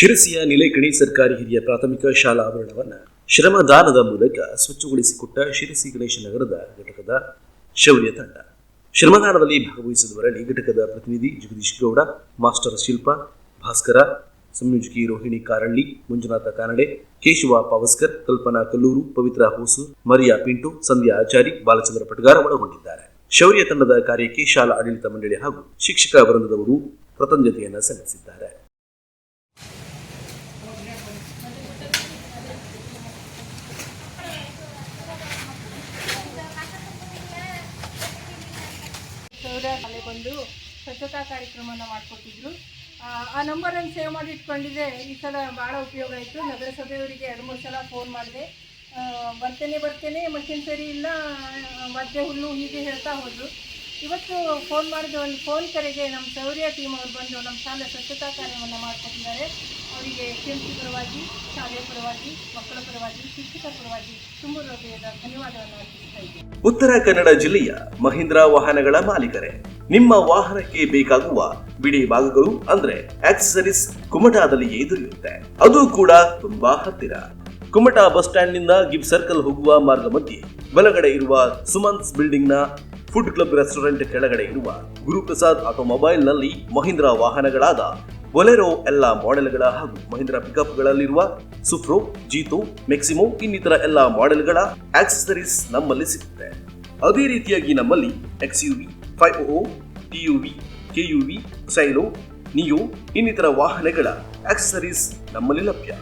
ಶಿರಸಿಯ ನಿಲೇಕಣಿ ಸರ್ಕಾರಿ ಹಿರಿಯ ಪ್ರಾಥಮಿಕ ಶಾಲಾ ಆವರಣವನ್ನು ಶ್ರಮದಾನದ ಮೂಲಕ ಸ್ವಚ್ಛಗೊಳಿಸಿಕೊಟ್ಟ ಶಿರಸಿ ಗಣೇಶ ನಗರದ ಘಟಕದ ಶೌರ್ಯ ತಂಡ. ಶ್ರಮದಾನದಲ್ಲಿ ಭಾಗವಹಿಸಿದವರಲ್ಲಿ ಘಟಕದ ಪ್ರತಿನಿಧಿ ಜಗದೀಶ್ ಗೌಡ, ಮಾಸ್ಟರ್ ಶಿಲ್ಪ, ಭಾಸ್ಕರ, ಸಂಯೋಜಕಿ ರೋಹಿಣಿ ಕಾರಳ್ಳಿ, ಮಂಜುನಾಥ ಕಾನಡೆ, ಕೇಶವ ಪಾವಸ್ಕರ್, ಕಲ್ಪನಾ ಕಲ್ಲೂರು, ಪವಿತ್ರ ಹೋಸು, ಮರಿಯಾ ಪಿಂಟು, ಸಂಧ್ಯಾ ಆಚಾರಿ, ಬಾಲಚಂದ್ರ ಪಟ್ಗಾರ ಒಳಗೊಂಡಿದ್ದಾರೆ. ಶೌರ್ಯ ತಂಡದ ಕಾರ್ಯಕ್ಕೆ ಶಾಲಾ ಆಡಳಿತ ಮಂಡಳಿ ಹಾಗೂ ಶಿಕ್ಷಕ ವೃಂದದವರು ಕೃತಜ್ಞತೆಯನ್ನು ಸಲ್ಲಿಸಿದ್ದಾರೆ ಸೌರ ಶಾಲೆ ಬಂದು ಸ್ವಚ್ಛತಾ ಕಾರ್ಯಕ್ರಮನ ಮಾಡಿಕೊಟ್ಟಿದ್ರು. ಆ ನಂಬರನ್ನು ಸೇವ್ ಮಾಡಿ ಇಟ್ಕೊಂಡಿದ್ದೆ ಈ ಸಲ ಭಾಳ ಉಪಯೋಗ ಆಯಿತು. ನಗರಸಭೆಯವರಿಗೆ ಎರಡು ಮೂರು ಸಲ ಫೋನ್ ಮಾಡಿದೆ. ಬರ್ತೇನೆ ಬರ್ತೇನೆ ಮಷಿನ್ ಸರಿ ಇಲ್ಲ ಮಧ್ಯೆ ಹುಲ್ಲು ಹೀಗೆ ಹೇಳ್ತಾ ಹೋದರು. ಇವತ್ತು ಫೋನ್ ಮಾಡಿದ ಒಂದು ಫೋನ್ ಕರೆಗೆ ನಮ್ಮ ಸೌರ್ಯ ಟೀಮ್ ಅವರು ಬಂದು ನಮ್ಮ ಶಾಲೆ ಸ್ವಚ್ಛತಾ ಕಾರ್ಯವನ್ನು ಮಾಡಿಕೊಟ್ಟಿದ್ದಾರೆ. ಅವರಿಗೆ ಶಿಲ್ಪಿ ಪರವಾಗಿ, ಶಾಲೆಯ ಪರವಾಗಿ, ಮಕ್ಕಳ ಪರವಾಗಿ, ಶಿಕ್ಷಕರ ಪರವಾಗಿ ತುಂಬ ಹೃದಯದ ಧನ್ಯವಾದವನ್ನು ಅರ್ಪಿಸ್ತಾ ಉತ್ತರ ಕನ್ನಡ ಜಿಲ್ಲೆಯ ಮಹೀಂದ್ರ ವಾಹನಗಳ ಮಾಲೀಕರೇ. ನಿಮ್ಮ ವಾಹನಕ್ಕೆ ಬೇಕಾಗುವ ಬಿಡಿ ಭಾಗಗಳು ಅಂದ್ರೆ ಆಕ್ಸೆಸರೀಸ್ ಕುಮಟಾದಲ್ಲಿಯೇ ದೊರೆಯುತ್ತೆ ಅದು ಕೂಡ ತುಂಬಾ ಹತ್ತಿರ. ಕುಮಟಾ ಬಸ್ ಸ್ಟ್ಯಾಂಡ್ನಿಂದ ಗಿಬ್ ಸರ್ಕಲ್ ಹೋಗುವ ಮಾರ್ಗ ಮಧ್ಯೆ ಬಲಗಡೆ ಇರುವ ಸುಮನ್ಸ್ ಬಿಲ್ಡಿಂಗ್ನ ಫುಡ್ ಕ್ಲಬ್ ರೆಸ್ಟೋರೆಂಟ್ ಕೆಳಗಡೆ ಇರುವ ಗುರುಪ್ರಸಾದ್ ಆಟೋಮೊಬೈಲ್ನಲ್ಲಿ ಮಹೀಂದ್ರ ವಾಹನಗಳಾದ ಬೊಲೆರೋ ಎಲ್ಲಾ ಮಾಡೆಲ್ಗಳ ಹಾಗೂ ಮಹೀಂದ್ರ ಪಿಕಪ್ಗಳಲ್ಲಿರುವ ಸುಫ್ರೋ ಜೀತೋ, ಮೆಕ್ಸಿಮೋ ಇನ್ನಿತರ ಎಲ್ಲಾ ಮಾಡೆಲ್ಗಳ ಆಕ್ಸೆಸರೀಸ್ ನಮ್ಮಲ್ಲಿ ಸಿಗುತ್ತೆ. ಅದೇ ರೀತಿಯಾಗಿ ನಮ್ಮಲ್ಲಿ X U V five O T U V K U V Xylo Neo ಇನ್ನಿತರ ವಾಹನಗಳ ಆಕ್ಸೆಸರೀಸ್ ನಮ್ಮಲ್ಲಿ ಲಭ್ಯ.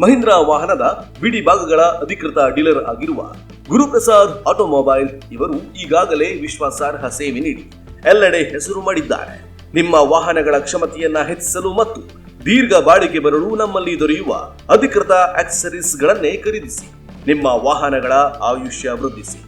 ಮಹೀಂದ್ರ ವಾಹನದ ಬಿಡಿ ಭಾಗಗಳ ಅಧಿಕೃತ ಡೀಲರ್ ಆಗಿರುವ ಗುರುಪ್ರಸಾದ್ ಆಟೋಮೊಬೈಲ್ ಇವರು ಈಗಾಗಲೇ ವಿಶ್ವಾಸಾರ್ಹ ಸೇವೆ ನೀಡಿ ಎಲ್ಲೆಡೆ ಹೆಸರು ಮಾಡಿದ್ದಾರೆ. ನಿಮ್ಮ ವಾಹನಗಳ ಕ್ಷಮತೆಯನ್ನ ಹೆಚ್ಚಿಸಲು ಮತ್ತು ದೀರ್ಘ ಬಾಳಿಕೆ ಬರಲು ನಮ್ಮಲ್ಲಿ ದೊರೆಯುವ ಅಧಿಕೃತ ಆಕ್ಸೆಸರೀಸ್ಗಳನ್ನೇ ಖರೀದಿಸಿ. ನಿಮ್ಮ ವಾಹನಗಳ ಆಯುಷ್ಯ ವೃದ್ಧಿಸಿ.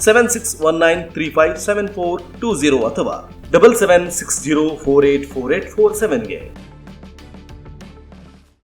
Seven six one nine three five seven four two zero ಅಥವಾ double seven six zero four eight four eight four ಸೆವೆನ್ಗೆ